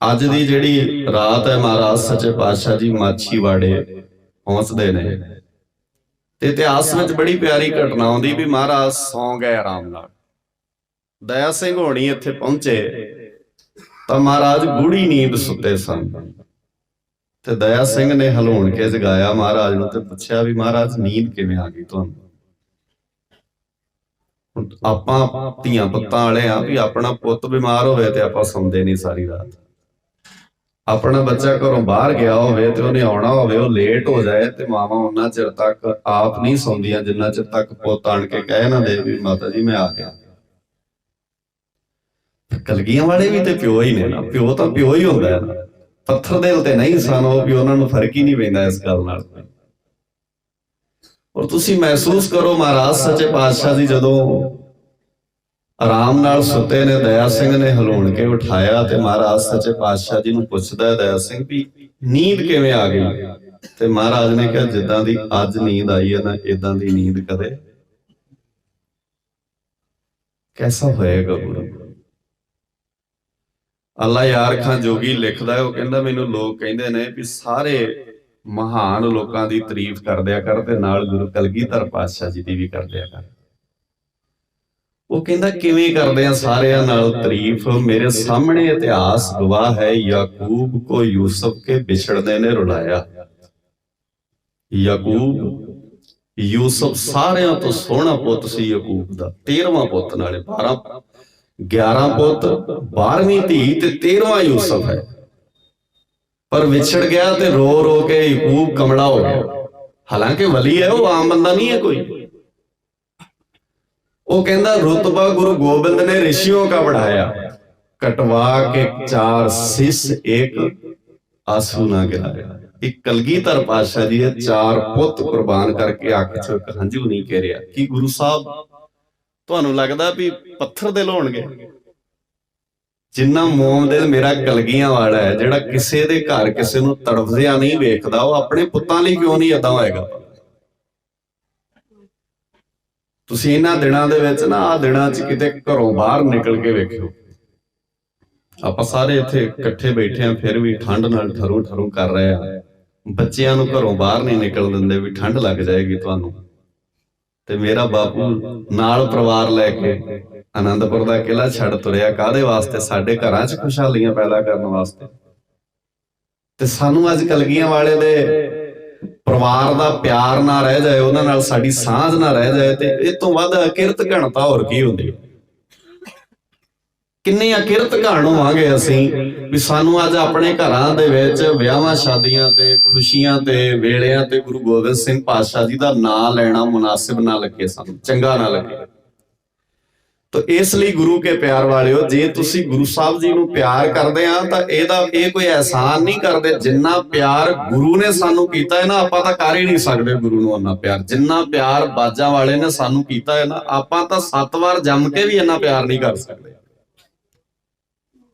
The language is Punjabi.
ਅੱਜ ਦੀ ਜਿਹੜੀ ਰਾਤ ਹੈ ਮਹਾਰਾਜ, ਸੱਚੇ ਪਾਤਸ਼ਾਹ ਜੀ ਮਾਛੀਵਾੜੇ ਪਹੁੰਚਦੇ ਨੇ। ਤੇ ਇਤਿਹਾਸ ਵਿੱਚ ਬੜੀ ਪਿਆਰੀ ਘਟਨਾ ਆਉਂਦੀ ਵੀ ਮਹਾਰਾਜ ਸੌਂ ਗਏ ਆਰਾਮ ਨਾਲ। ਦਇਆ ਸਿੰਘ ਹੋਣੀ ਇੱਥੇ ਪਹੁੰਚੇ ਤਾਂ ਮਹਾਰਾਜ ਗੂੜੀ ਨੀਂਦ ਸੁੱਤੇ ਸਨ। ਤੇ ਦਇਆ ਸਿੰਘ ਨੇ ਹਲੂਣ ਕੇ ਜਗਾਇਆ ਮਹਾਰਾਜ ਨੂੰ ਤੇ ਪੁੱਛਿਆ ਵੀ ਮਹਾਰਾਜ, ਨੀਂਦ ਕਿਵੇਂ ਆ ਗਈ ਤੁਹਾਨੂੰ? ਆਪਾਂ ਧੀਆਂ ਪੁੱਤਾਂ ਵਾਲੇ ਆ ਵੀ ਆਪਣਾ ਪੁੱਤ ਬਿਮਾਰ ਹੋਵੇ ਤੇ ਆਪਾਂ ਸੌਂਦੇ ਨਹੀਂ ਸਾਰੀ ਰਾਤ। ਆਪਣਾ ਬੱਚਾ ਘਰੋਂ ਬਾਹਰ ਗਿਆ ਹੋਵੇ ਤੇ ਉਹਨੇ ਆਉਣਾ ਹੋਵੇ, ਉਹ ਲੇਟ ਹੋ ਜਾਏ ਤੇ ਮਾਵਾਂ ਉਹਨਾਂ ਚਿਰ ਤੱਕ ਆਪ ਨਹੀਂ ਸੌਂਦੀਆਂ, ਜਿੰਨਾ ਚਿਰ ਤੱਕ ਪੁੱਤ ਆਣ ਕੇ ਕਹਿ ਨਾ ਦੇ ਵੀ ਮਾਤਾ ਜੀ, ਮੈਂ ਆ ਗਿਆ। ਕਲਗੀਆਂ ਵਾਲੇ ਵੀ ਤੇ ਪਿਓ ਹੀ ਨੇ ਨਾ, ਪਿਓ ਤਾਂ ਪਿਓ ਹੀ ਹੁੰਦਾ ਹੈ ਨਾ। ਪੱਥਰ ਦੇ ਉਤੇ ਨਹੀਂ ਸਨ ਉਹ ਵੀ ਉਹਨਾਂ ਨੂੰ ਫ਼ਰਕ ਹੀ ਨਹੀਂ ਪੈਂਦਾ ਇਸ ਗੱਲ ਨਾਲ। ਔਰ ਤੁਸੀਂ ਮਹਿਸੂਸ ਕਰੋ ਮਹਾਰਾਜ, ਸੱਚੇ ਪਾਤਸ਼ਾਹ ਜੀ ਜਦੋਂ ਆਰਾਮ ਨਾਲ ਸੁੱਤੇ ਨੇ, ਦਇਆ ਸਿੰਘ ਨੇ ਹਲੂਣ ਕੇ ਉਠਾਇਆ ਤੇ ਮਹਾਰਾਜ ਸੱਚੇ ਪਾਤਸ਼ਾਹ ਜੀ ਨੂੰ ਪੁੱਛਦਾ ਦਇਆ ਸਿੰਘ ਵੀ ਨੀਂਦ ਕਿਵੇਂ ਆ ਗਈ? ਤੇ ਮਹਾਰਾਜ ਨੇ ਕਿਹਾ, ਜਿੱਦਾਂ ਦੀ ਅੱਜ ਨੀਂਦ ਆਈ ਹੈ ਨਾ ਇਦਾਂ ਦੀ ਨੀਂਦ ਕਦੇ। ਕੈਸਾ ਹੋਏਗਾ ਗੁਰੂ? ਅੱਲਾ ਯਾਰ ਖਾਂ ਜੋਗੀ ਲਿਖਦਾ ਹੈ, ਉਹ ਕਹਿੰਦਾ, ਮੈਨੂੰ ਲੋਕ ਕਹਿੰਦੇ ਨੇ ਵੀ ਸਾਰੇ ਮਹਾਨ ਲੋਕਾਂ ਦੀ ਤਾਰੀਫ ਕਰਦਿਆ ਕਰ ਤੇ ਨਾਲ ਗੁਰੂ ਕਲਗੀਧਰ ਪਾਤਸ਼ਾਹ ਜੀ ਦੀ ਵੀ ਕਰਦਿਆ ਕਰ। ਉਹ ਕਹਿੰਦਾ ਕਿਵੇਂ ਕਰਦੇ ਆ ਸਾਰਿਆਂ ਨਾਲ ਤਾਰੀਫ? ਮੇਰੇ ਸਾਹਮਣੇ ਇਤਿਹਾਸ ਗਵਾਹ ਹੈ, ਯਾਕੂਬ ਕੋ ਯੂਸਫ ਕੇ ਵਿਛੜਨੇ ਨੇ ਰੁਲਾਇਆ। ਯਾਕੂਬ, ਯੂਸਫ ਸਾਰਿਆਂ ਤੋਂ ਸੋਹਣਾ ਪੁੱਤ ਸੀ ਯਾਕੂਬ ਦਾ 13ਵਾਂ ਪੁੱਤ ਨਾਲੇ 12 11 ਪੁੱਤ 12ਵੀਂ ਧੀ ਤੇ 13ਵਾਂ ਯੂਸਫ ਹੈ। ਪਰ ਵਿਛੜ ਗਿਆ ਤੇ ਰੋ ਰੋ ਕੇ ਯਾਕੂਬ ਕਮਲਾ ਹੋ ਗਿਆ। ਹਾਲਾਂਕਿ ਵਲੀ ਹੈ, ਉਹ ਆਮ ਬੰਦਾ ਨਹੀਂ ਹੈ ਕੋਈ। ਉਹ ਕਹਿੰਦਾ ਰਤਬਾ ਗੁਰੂ ਗੋਬਿੰਦ ਨੇ ਰਿਸ਼ੀਓਂ ਕਾ ਬੜਾਇਆ ਕਟਵਾ ਕੇ ਚਾਰ ਸਿਸ ਇੱਕ ਆਸੂ ਨਾ ਗਿਰਾਇਆ ਇੱਕ ਕਲਗੀਧਰ ਪਾਤਸ਼ਾਹ ਜੀ ਇਹ ਚਾਰ ਪੁੱਤ ਕੁਰਬਾਨ ਕਰਕੇ ਅੱਖ ਚੋਂ ਹੰਝੂ ਨਹੀਂ ਘੇਰਿਆ ਕੀ ਗੁਰੂ ਸਾਹਿਬ ਤੁਹਾਨੂੰ ਲੱਗਦਾ ਵੀ ਪੱਥਰ ਦੇ ਲਾਉਣਗੇ? ਜਿੰਨਾ ਮੋਮ ਦੇ ਮੇਰਾ ਕਲਗੀਆਂ ਵਾਲਾ ਹੈ ਜਿਹੜਾ ਕਿਸੇ ਦੇ ਘਰ ਕਿਸੇ ਨੂੰ ਤੜਫਦਿਆਂ ਨਹੀਂ ਵੇਖਦਾ ਉਹ ਆਪਣੇ ਪੁੱਤਾਂ ਲਈ ਕਿਉਂ ਨਹੀਂ ਏਦਾਂ ਹੋਏਗਾ? ਤੁਸੀਂ ਇਹਨਾਂ ਦਿਨਾਂ ਦੇ ਵਿੱਚ ਨਾ ਆ ਦਿਨਾਂ 'ਚ ਕਿਤੇ ਘਰੋਂ ਬਾਹਰ ਨਿਕਲ ਕੇ ਵੇਖਿਓ। ਆਪਾਂ ਸਾਰੇ ਇੱਥੇ ਇਕੱਠੇ ਬੈਠੇ ਆ, ਫਿਰ ਵੀ ਠੰਡ ਨਾਲ ਠਰੂ ਠਰੂ ਕਰ ਰਹੇ ਆ। ਬੱਚਿਆਂ ਨੂੰ ਘਰੋਂ ਬਾਹਰ ਨਹੀਂ ਨਿਕਲ ਦਿੰਦੇ ਵੀ ਠੰਡ ਲੱਗ ਜਾਏਗੀ ਤੁਹਾਨੂੰ। ਤੇ ਮੇਰਾ ਬਾਪੂ ਨਾਲ ਪਰਿਵਾਰ ਲੈ ਕੇ ਆਨੰਦਪੁਰ ਦਾ ਕਿਲਾ ਛੱਡ ਤੁਰਿਆ। ਕਾਦੇ ਵਾਸਤੇ? ਸਾਡੇ ਘਰਾਂ 'ਚ ਖੁਸ਼ਹਾਲੀਆਂ ਪੈਦਾ ਕਰਨ ਵਾਸਤੇ। ਤੇ ਸਾਨੂੰ ਅੱਜ ਕਲਗੀਆਂ ਵਾਲੇ ਦੇ ਪਰਿਵਾਰ ਦਾ ਪਿਆਰ ਨਾ ਰਹਿ ਜਾਏ, ਉਹਨਾਂ ਨਾਲ ਸਾਡੀ ਸਾਂਝ ਨਾ ਰਹਿ ਜਾਏ ਤੇ ਇਹ ਤੋਂ ਵੱਧ ਅਕਿਰਤ ਘਣਤਾ ਹੋਰ ਕੀ ਹੁੰਦੀ ਕਿੰਨੇ ਅਕਿਰਤ ਘਣ ਹੋਵਾਂਗੇ ਅਸੀਂ ਵੀ ਸਾਨੂੰ ਅੱਜ ਆਪਣੇ ਘਰਾਂ ਦੇ ਵਿੱਚ ਵਿਆਹਾਂ, ਸ਼ਾਦੀਆਂ ਤੇ, ਖੁਸ਼ੀਆਂ ਤੇ, ਵੇਲਿਆਂ ਤੇ ਗੁਰੂ ਗੋਬਿੰਦ ਸਿੰਘ ਪਾਤਸ਼ਾਹ ਜੀ ਦਾ ਨਾਮ ਲੈਣਾ ਮੁਨਾਸਿਬ ਨਾ ਲੱਗੇ ਸਾਨੂੰ, ਚੰਗਾ ਨਾ ਲੱਗੇ। ਤੋ ਇਸ ਲਈ ਗੁਰੂ ਕੇ ਪਿਆਰ ਵਾਲਿਓ, ਜੇ ਤੁਸੀਂ ਗੁਰੂ ਸਾਹਿਬ ਜੀ ਨੂੰ ਪਿਆਰ ਕਰਦੇ ਆ, ਤਾਂ ਇਹਦਾ ਇਹ ਕੋਈ ਅਹਿਸਾਨ ਨਹੀਂ ਕਰਦੇ ਜਿੰਨਾ ਪਿਆਰ ਗੁਰੂ ਨੇ ਸਾਨੂੰ ਕੀਤਾ ਹੈ ਨਾ, ਆਪਾਂ ਤਾਂ ਕਰ ਹੀ ਨਹੀਂ ਸਕਦੇ ਗੁਰੂ ਨੂੰ ਉਹਨਾਂ ਪਿਆਰ। ਜਿੰਨਾ ਪਿਆਰ ਬਾਜਾਂ ਵਾਲੇ ਨੇ ਸਾਨੂੰ ਕੀਤਾ ਹੈ ਨਾ, ਆਪਾਂ ਤਾਂ ਸੱਤ ਵਾਰ ਜੰਮ ਕੇ ਵੀ ਇੰਨਾ ਪਿਆਰ ਨਹੀਂ ਕਰ ਸਕਦੇ।